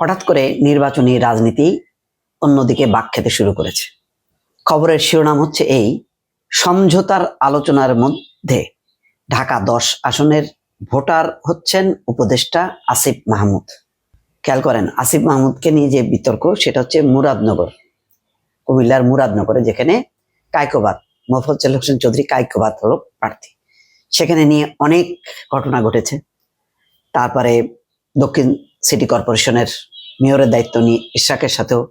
হঠাৎ করে নির্বাচনী রাজনীতি অন্যদিকে বাক খেতে শুরু করেছে। খবরের শিরোনাম হচ্ছে এই, সমঝোতার আলোচনার মধ্যে ঢাকা দশ আসনের ভোটার হচ্ছেন উপদেষ্টা আসিফ মাহমুদ। খেয়াল করেন, আসিফ মাহমুদকে নিয়ে যে বিতর্ক, সেটা হচ্ছে মুরাদনগর, কুমিল্লার মুরাদনগরে, যেখানে কায়কোবাদ মোফজ্জল হোসেন চৌধুরী কায়কোবাদ হলো প্রার্থী। সেখানে নিয়ে অনেক ঘটনা ঘটেছে। তারপরে দক্ষিণ সিটি কর্পোরেশনের মেয়রের দায়িত্ব নিয়ে ইশাকের সাথেও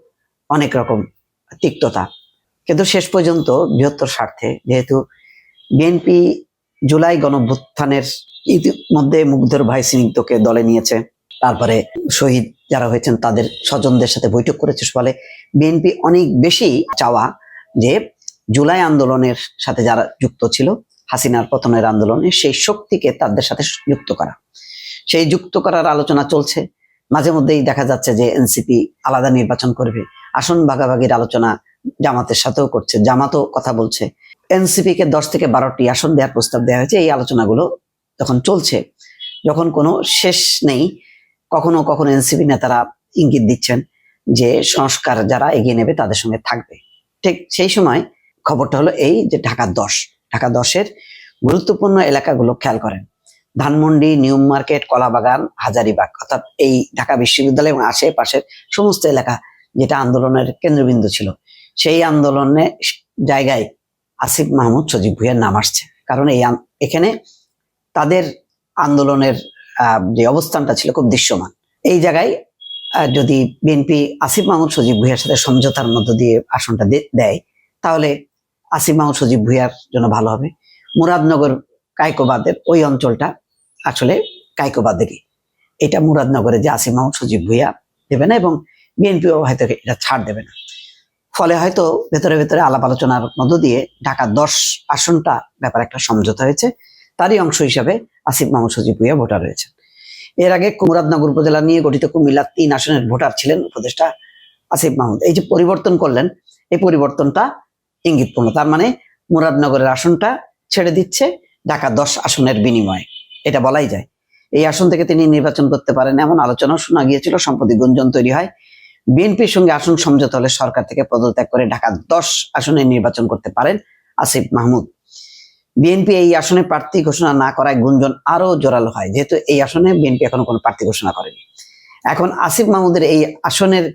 অনেক রকম তিক্ততা। কিন্তু শেষ পর্যন্ত বৃহত্তর স্বার্থে, যেহেতু বিএনপি জুলাই গণভ্যুত্থানের ইতিমধ্যে মুগ্ধর ভাই স্নিগ্ধকে দলে নিয়েছে। তারপরে শহীদ যারা হয়েছেন, তাদের স্বজনদের সাথে বৈঠক করেছে ফলে বিএনপি অনেক বেশি চাওয়া যে জুলাই আন্দোলনের সাথে যারা যুক্ত ছিল, হাসিনার পতনের আন্দোলনে সেই শক্তিকে তাদের সাথে যুক্ত করা। সেই যুক্ত করার আলোচনা চলছে। মাঝে মধ্যেই দেখা যাচ্ছে যে এনসিপি আলাদা নির্বাচন করবে। আসন ভাগাভাগির আলোচনা জামাতের সাথেও করছে, জামাতও কথা বলছে। এনসিপি কে দশ থেকে বারোটি আসন দেওয়ার প্রস্তাব দেওয়া হয়েছে, এই আলোচনাগুলো যখন চলছে, যখন কোনো শেষ নেই, কখনো কখনো এনসিপি নেতারা ইঙ্গিত দিচ্ছেন যে সংস্কার যারা এগিয়ে নেবে তাদের সঙ্গে থাকবে। ঠিক সেই সময় খবরটা হলো এই যে ঢাকা দশ। ঢাকা দশের গুরুত্বপূর্ণ এলাকাগুলো খেয়াল করেন। Dhanmondi, new market, Kalabagan, Hazaribagh. অর্থাৎ এই ঢাকা বিশ্ববিদ্যালয় এবং আশেপাশের সমস্ত এলাকা যেটা আন্দোলনের কেন্দ্রবিন্দু ছিল। সেই আন্দোলনে জায়গায় আসিফ মাহমুদ সজীব ভুইয়ার নাম আসছে। কারণ এই এখানে তাদের আন্দোলনের যে অবস্থানটা ছিল খুব দৃশ্যমান। এই জায়গায় যদি বিএনপি আসিফ মাহমুদ সজীব ভুইয়ার সাথে সমঝোতার মধ্য দিয়ে আসনটা দেয়, তাহলে আসিফ মাহমুদ সজীব ভুইয়ার জন্য ভালো হবে। মুরাদনগর কায়কোবাদের ওই অঞ্চলটা আসলে কায়কোবাদেরই এটা মুরাদনগরে যে আসিফ মাহমুদ সজীব ভুইয়া দেবে না এবং বিএনপিও হয়তো এটা ছাড় দেবে না। ফলে হয়তো ভেতরে ভেতরে আলাপ আলোচনার মধ্য দিয়ে ঢাকা দশ আসনটা ব্যাপারে একটা সমঝোতা হয়েছে। তারই অংশ হিসাবে আসিফ মাহমুদ সজীব ভুইয়া ভোটার রয়েছেন এর আগে মুরাদনগর উপজেলা নিয়ে গঠিত কুমিল্লার তিন আসনের ভোটার ছিলেন উপদেষ্টা আসিফ মাহমুদ। এই যে পরিবর্তন করলেন, এই পরিবর্তনটা ইঙ্গিতপূর্ণ তার মানে মুরাদনগরের আসনটা ছেড়ে দিচ্ছে ঢাকা দশ আসনের বিনিময়ে। এটা বলাই যায়। এই আসন থেকে তিনি নির্বাচন করতে পারেন এমন আলোচনাও শোনা গিয়েছিল, সম্প্রতি গুঞ্জন তৈরি হয়। বিএনপির সঙ্গে আসন সমঝোতা হলে সরকার থেকে পদত্যাগ করে ঢাকা দশ আসনে নির্বাচন করতে পারেন আসিফ মাহমুদ। বিএনপি এই আসনে প্রার্থী ঘোষণা না করায় গুঞ্জন আরও জোরালো হয়, যেহেতু এই আসনে বিএনপি এখনও কোনো প্রার্থী ঘোষণা করেনি। এখন আসিফ মাহমুদের এই আসনের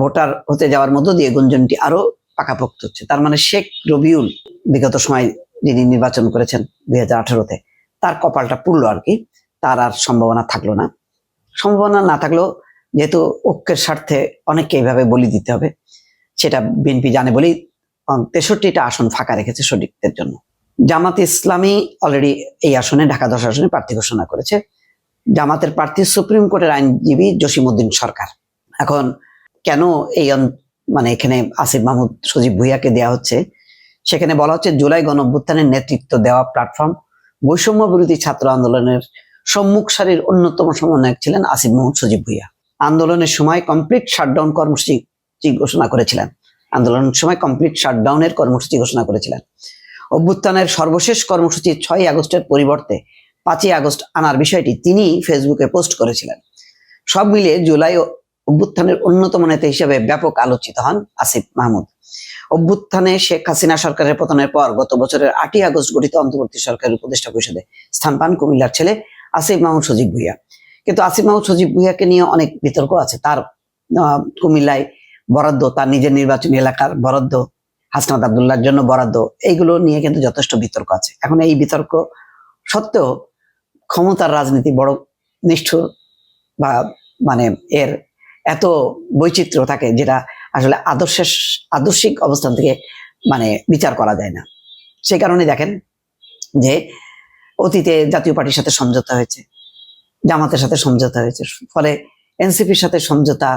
ভোটার হতে যাওয়ার মধ্য দিয়ে গুঞ্জনটি আরও পাকাপোক্ত হচ্ছে। তার মানে শেখ রবিউল বিগত সময় যিনি নির্বাচন করেছেন দুই হাজার তার কপালটা পুড়লো আর কি, তার আর সম্ভাবনা থাকল না। সম্ভাবনা না থাকলেও যেহেতু ঐক্যের স্বার্থে অনেককে এইভাবে বলি দিতে হবে, সেটা বিএনপি জানে বলেই তেষট্টিটা আসন ফাঁকা রেখেছে সঠিকদের জন্য। জামাত ইসলামী অলরেডি এই আসনে, ঢাকা দশ আসনে প্রার্থী ঘোষণা করেছে। জামাতের প্রার্থী সুপ্রিম কোর্টের আইনজীবী জসিমউদ্দিন সরকার। এখন কেন এই মানে এখানে আসিফ মাহমুদ সজীব ভুইয়াকে দেওয়া হচ্ছে? সেখানে বলা হচ্ছে জুলাই গণ গণঅভ্যুত্থানের নেতৃত্ব দেওয়া প্ল্যাটফর্ম বৈষম্য বিরোধী ছাত্র আন্দোলনের সম্মুখ সারির অন্যতম সমন্বয়ক ছিলেন আসিফ মাহমুদ সজীব ভুইয়া। আন্দোলনের সময় কমপ্লিট শাটডাউন কর্মসূচি ঘোষণা করেছিলেন। আন্দোলনের সময় কমপ্লিট শাটডাউনের কর্মসূচি ঘোষণা করেছিলেন। অভ্যুত্থানের সর্বশেষ কর্মসূচি ছয় আগস্টের পরিবর্তে পাঁচই আগস্ট আনার বিষয়টি তিনি ফেসবুকে পোস্ট করেছিলেন। সব মিলিয়ে জুলাই অভ্যুত্থানের অন্যতম নেতা হিসেবে ব্যাপক আলোচিত হন আসিফ মাহমুদ। অভ্যুত্থানে শেখ হাসিনা সরকারের পতনের পর গত বছরের আটই আগস্ট গঠিত অন্তর্বর্তী সরকারের উপদেষ্টা পরিষদে স্থান পান কুমিল্লার ছেলে আসিফ মাহমুদ সজীব ভুইয়া। কিন্তু আসিফ মাহমুদ সজীব ভুইয়াকে নিয়ে অনেক বিতর্ক আছে। তার কুমিল্লায় বরাদ্দ, তার নিজের নির্বাচনী এলাকার বরাদ্দ, হাসনাত আবদুল্লাহর জন্য বরাদ্দ, এইগুলো নিয়ে কিন্তু যথেষ্ট বিতর্ক আছে। এখন এই বিতর্ক সত্ত্বেও ক্ষমতার রাজনীতি বড় নিষ্ঠুর বা মানে এর এত বৈচিত্র্য থাকে যেটা আসলে আদর্শের, আদর্শিক অবস্থান থেকে মানে বিচার করা যায় না। সেই কারণে দেখেন যে অতীতে জাতীয় পার্টির সাথে সমঝোতা হয়েছে, জামাতের সাথে সমঝোতা হয়েছে, ফলে এনসিপির সাথে সমঝোতা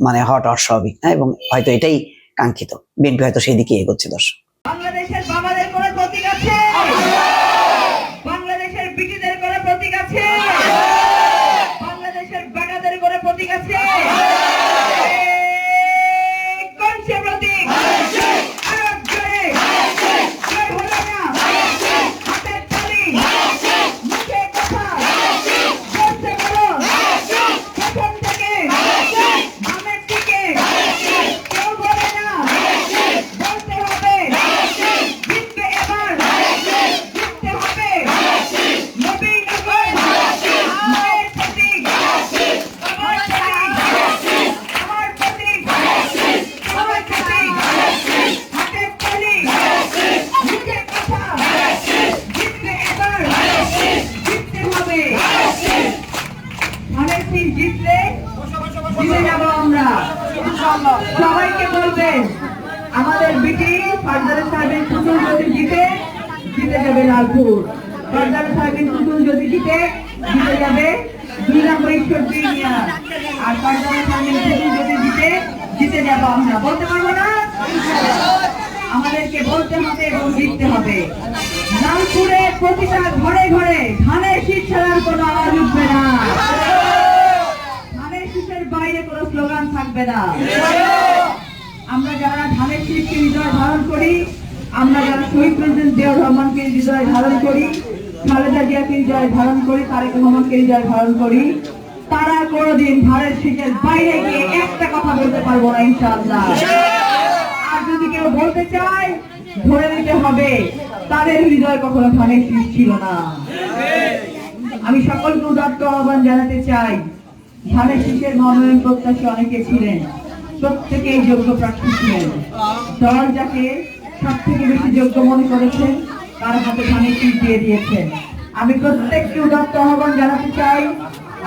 মানে হওয়াটা অস্বাভাবিক এবং হয়তো এটাই কাঙ্ক্ষিত। বিএনপি হয়তো সেই দিকে এগোচ্ছে দর্শক। বাংলাদেশের বেটাদের কোনো প্রতীক আছে এই কোন সে প্রতীক আরও জোরে জোর হলো না হাতের তালি মুখে কথা জোরসে বলো প্রথম থেকে জিতলে জিতে যাব আমরা সবাইকে বলবেন আমাদের বিটি ফার্দার সাহেবের পুতুল যদি জিতে জিতে যাবে লালপুর। ফার্দার সাহেবের পুতুল যদি জিতে জিতে যাবে দুই নম্বর ঈশ্বর আর ফার্দার সাহেবের পুতুল যদি জিতে জিতে যাব আমরা। বলতে পারব না? আমাদেরকে বলতে হবে এবং জিততে হবে। লালপুরে প্রতিটা ঘরে ঘরে ধানের শীত ছাড়ার কোনো আওয়াজ উঠবে না। শীতের বাইরে কোনো স্লোগান থাকবে না। আমরা যারা ধানের শীতকে হৃদয় ধারণ করি, আমরা যারা শহীদ প্রেসিডেন্ট জিয়াউর রহমানকে হৃদয় ধারণ করি, খালেদা জিয়াকে হৃদয় ধারণ করি, তারেক রহমানকে হৃদয় ধারণ করি, তারা কোনোদিন ধানের শীতের বাইরে গিয়ে একটা কথা বলতে পারব না, ইনশাআল্লাহ। আর যদি কেউ বলতে চায়, ধরে নিতে হবে, তাদের হৃদয় কখনো ধানের শীত ছিল না। আমি সকলকে উদাত্ত আহ্বান জানাতে চাই ধানের শীষের মনোনয়ন প্রত্যাশী অনেকে ছিলেন, প্রত্যেকেই যোগ্য প্রার্থী ছিলেন। দল যাকে সব থেকে বেশি যোগ্য মনে করেছেন, তার হাতে ধানের শীষ দিয়ে দিয়েছেন। আমি প্রত্যেককে উদাত্ত আহ্বান জানাতে চাই,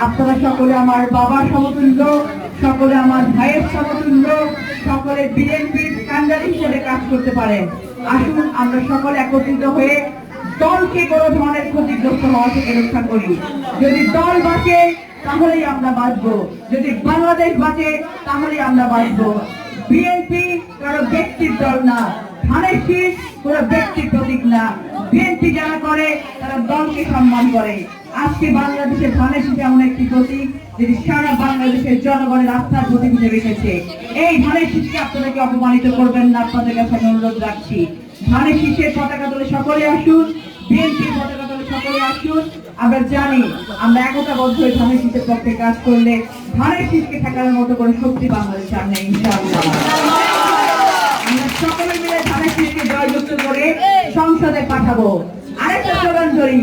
আপনারা সকলে আমার বাবার সমতুল্য, সকলে আমার ভাইয়ের সমতুল্য, সকলে বিএনপির কান্ডারি হিসেবে কাজ করতে পারেন। আসুন, আমরা সকলে একত্রিত হয়ে দলকে কোনো ধরনের ক্ষতিগ্রস্ত হওয়া থেকে রক্ষা করি। যদি দল বাঁচে তাহলেই আমরা বাঁচবো। যদি বাংলাদেশ বাঁচে, তাহলেই আমরা বাঁচবো। বিএনপি কারও ব্যক্তির দল না। ধানের কোনো ব্যক্তির প্রতীক না। বিএনপি যারা করে, তারা দলকে সম্মান করে। আজকে বাংলাদেশের ধানের এমন একটি প্রতীক, যেটি সারা বাংলাদেশের জনগণের আস্থার প্রতীক হিসেবে এই ধানের শীষকে আপনাদেরকে অপমানিত করবেন না। আপনাদের কাছে অনুরোধ রাখছি। ধানের শীষের পতাকা তোলে সকলে আসুন। বিএনপির পতাকা সকলে আসুন। আমরা জানি, আমরা একতাবদ্ধ হয়ে ধানের শীতের পক্ষে কাজ করলে ধানের শীতকে ঠেকানোর মতো করে শক্তি বাংলাদেশ সামনে ইনশাআল্লাহ। আমরা সকলে মিলে ধানের শীতকে জয়যুক্ত করে সংসদে পাঠাবো। আরেকটা স্লোগান ধরি